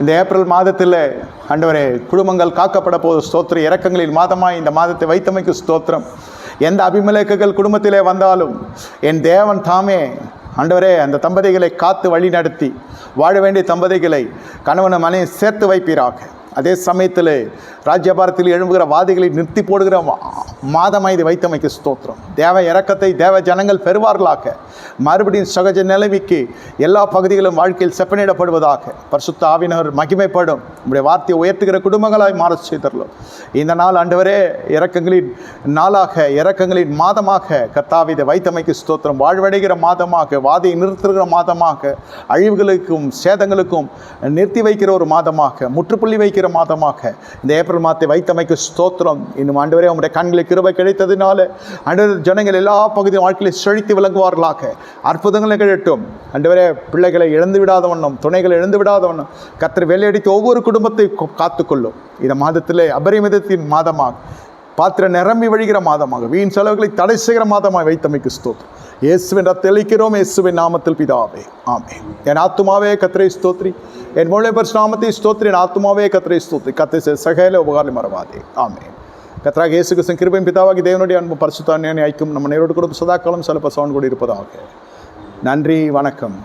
இந்த ஏப்ரல் மாதத்தில் அண்டவரே குடும்பங்கள் காக்கப்பட போது ஸ்தோத்திரம். இறக்கங்களின் மாதமாய் இந்த மாதத்தை வைத்தமைக்கு ஸ்தோத்திரம். எந்த அபிமலேக்குகள் குடும்பத்திலே வந்தாலும் என் தேவன் தாமே ஆண்டவரே அந்த தம்பதிகளை காத்து வழி நடத்தி வாழ வேண்டிய தம்பதிகளை கணவன மனையை சேர்த்து வைப்பீராக. அதே சமயத்தில் ராஜ்யபாரத்தில் எழும்புகிற வாதிகளை நிறுத்தி போடுகிற மா- மாதமாய் இது வைத்தமைக்கு ஸ்தோத்திரம். தேவ இறக்கத்தை தேவ ஜனங்கள் பெறுவார்களாக. மறுபடியும் சகஜ நிலைமைக்கு எல்லா பகுதிகளும் வாழ்க்கையில் செப்பனிடப்படுவதாக. பரிசுத்த ஆவினர் மகிமைப்படும். நம்முடைய வார்த்தையை உயர்த்துகிற குடும்பங்களாய் மாற செய்தரலும் இந்த நாள் ஆண்டவரே இறக்கங்களின் நாளாக இறக்கங்களின் மாதமாக கர்த்தாவிதை வைத்தமைக்கு ஸ்தோத்திரம். வாழ்வடைகிற மாதமாக வாதியை நிறுத்துகிற மாதமாக அழிவுகளுக்கும் சேதங்களுக்கும் நிறுத்தி வைக்கிற ஒரு மாதமாக முற்றுப்புள்ளி வைக்கிற மாதமாக. இந்த ஏப்ரல் மாதத்தை வைத்தமைக்கு ஸ்தோத்திரம். இன்னும் ஆண்டவரே உங்களுடைய கண்களுக்கு கிருபை கிடைத்ததுனால அன்று ஜனங்கள் எல்லா பகுதியும் வாழ்க்கையில் செழித்து விளங்குவார்களாக. அற்புதங்களை கிழட்டும் அன்று வரை பிள்ளைகளை இழந்து விடாத வண்ணம் துணைகளை இழந்து விடாத வண்ணம் கத்திர வெள்ளையடித்து ஒவ்வொரு குடும்பத்தை காத்துக்கொள்ளும். இந்த மாதத்திலே அபரிமிதத்தின் மாதமாக. பாத்திரம் நிரம்பி வழிகிற மாதமாக வீண் செலவுகளை தடை செய்கிற மாதமாக வைத்தமைக்கு ஸ்தோத்திரம் இயேசுவின் ரத்தளிக்கிறோம் இயேசுவின் நாமத்தில் பிதாவே. ஆமே என் ஆத்துமாவே கத்திரை ஸ்தோத்ரி. என் மொழி பரிசு நாமத்தை ஸ்தோத்ரி. என் ஆத்துமாவே கத்திரை ஸ்தோத்ரி. கத்தை சகையில உபகாரம் மறவாதே. ஆமே கத்ராக இயேசு கிறிஸ்தன் கிருபையும் பிதாவாகி தேவனுடைய அன்பு பரிசுத்தானியை ஐக்கும் நம்ம நேரோடு கூட சதாக்காலம் சில சவன் கூட இருப்பதாக. நன்றி வணக்கம்.